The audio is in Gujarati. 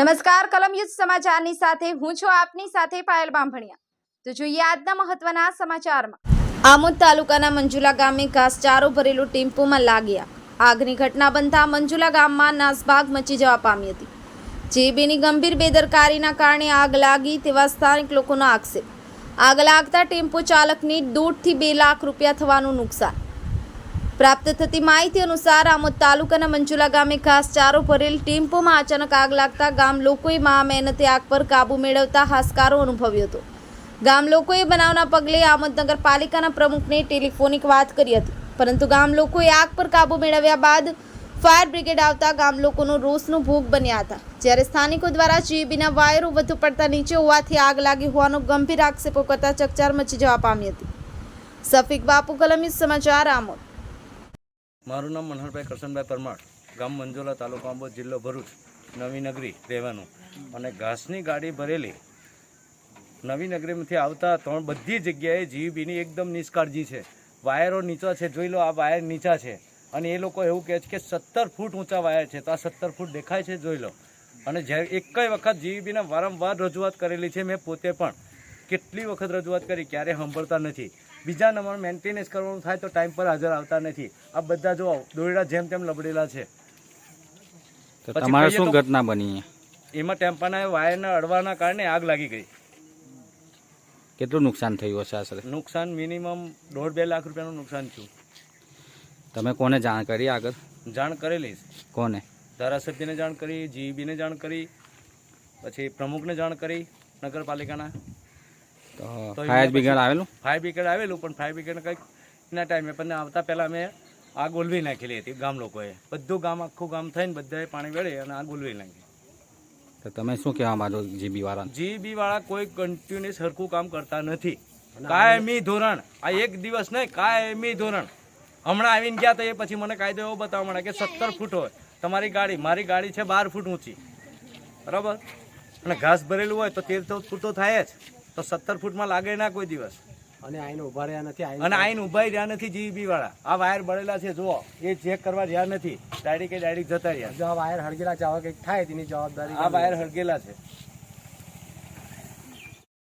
નમસ્કાર કલમયુદ્ધ સમાચારની સાથે હું છું આપની સાથે પાયલ બાંભણિયા. તો જોઈએ આજના મહત્વના સમાચારમાં. આમોદ તાલુકાના મંજુલા ગામે ઘાસચારો ભરેલું ટેમ્પોમાં લાગ્યા. આગની ઘટના બનતા મંજુલા ગામમાં નાસભાગ મચી જવા પામી હતી. જે બેની ગંભીર બેદરકારીના કારણે આગ લાગી તેવા સ્થાનિક લોકોનો આક્ષેપ. આગ લાગતા ટેમ્પો ચાલકની દોઢથી બે લાખ રૂપિયા થવાનું નુકસાન. પ્રાપ્ત થતી માહિતી અનુસાર આમોદ તાલુકાના મંજુલા ગામે ઘાસચારો ભરેલ ટેમ્પોમાં અચાનક આગ લાગતા ગામ લોકોએ મા મહેનતે આગ પર કાબુ મેળવતા હાશકારો અનુભવ્યો હતો. ગામ લોકોએ બનાવના પગલે આમોદ નગરપાલિકાના પ્રમુખને ટેલિફોનિક વાત કરી હતી. પરંતુ ગામ લોકોએ આગ પર કાબુ મેળવ્યા બાદ ફાયર બ્રિગેડ આવતા ગામ લોકોનો રોષનો ભોગ બન્યા હતા. જ્યારે સ્થાનિકો દ્વારા જીબીના વાયરો વધુ પડતા નીચે હોવાથી આગ લાગી હોવાનો ગંભીર આક્ષેપો કરતા ચકચાર મચી જવા પામી હતી. સફીક બાપુ, કલમી સમાચાર, આમોદ. મારું નામ મનહરભાઈ કરશનભાઈ પરમાર. ગામ મંજોલા તાલુકા આંબોદ, જિલ્લો ભરૂચ. નવી નગરી રહેવાનું. અને ઘાસની ગાડી ભરેલી. નવી નગરીમાંથી આવતા ત્રણ બધી જગ્યાએ જીવીબીની એકદમ નિષ્કાળજી છે. વાયરો નીચા છે, જોઈ લો આ વાયર નીચા છે. અને એ લોકો એવું કહે છે કે સત્તર ફૂટ ઊંચા વાયર છે, તો આ સત્તર ફૂટ દેખાય છે, જોઈ લો. અને જ્યારે એક વખત જીવીબીને વારંવાર રજૂઆત કરેલી છે, મેં પોતે પણ. કેટલી વખત રજૂઆત કરી ક્યારે સાંભળતા નથી. બીજા નંબર મેન્ટેનન્સ કરવાનું થાય તો ટાઈમ પર હાજર આવતા નથી. આ બધા જો દોરડા જેમ તેમ લબડેલા છે. તમારે શું ઘટના બની? એમાં ટેમ્પાના વાયરના અડવાના કારણે આગ લાગી ગઈ. કેટલું નુકસાન થયું હશે આશરે? નુકસાન મિનિમમ દોઢ બે લાખ રૂપિયાનું નુકસાન થયું. તમે કોને જાણ કરી આગળ? જાણ કરેલી કોને? ધારાસભ્યને જાણ કરી જીઈબીને જાણ કરી પછી પ્રમુખને જાણ કરી નગરપાલિકાના. તો ફાયર બ્રિગેડ આવેલું? ફાયર બ્રિગેડ આવેલું પણ ફાયર બ્રિગેડ કંઈક એના ટાઈમે પણ આવતા પહેલાં અમે આગ ઓલવી નાખેલી હતી ગામ લોકોએ. બધું ગામ આખું ગામ થઈને બધાએ પાણી વેળે અને આગ ઓલવી નાખી. તો તમે શું કહેવા માંગો જીબી વાળા જીબી વાળા કોઈ કન્ટિન્યુઅસ સરખું કામ કરતા નથી. કાયમી ધોરણ આ એક દિવસ નહીં કાયમી ધોરણ. હમણાં આવીને ગયા તો એ પછી મને કાયદો એવો બતાવવા મળે કે સત્તર ફૂટ હોય. તમારી ગાડી મારી ગાડી છે બાર ફૂટ ઊંચી. બરાબર? અને ઘાસ ભરેલું હોય તો તેર ચૌદ ફૂટ તો થાય જ. તો સત્તર ફૂટમાં લાગે ના કોઈ દિવસ. અને આઈન ઊભા રહ્યા નથી અને આઈન ઊભા રહ્યા નથી જીબી વાળા આ વાયર બળેલા છે જુઓ. એ ચેક કરવા રહ્યા નથી. ડાયરેક્ટ એ ડાયરેક્ટ જતા રહ્યા. જો આ વાયર હળગેલા ચાવા કંઈક થાય તેની જવાબદારી આ વાયર હળગેલા છે.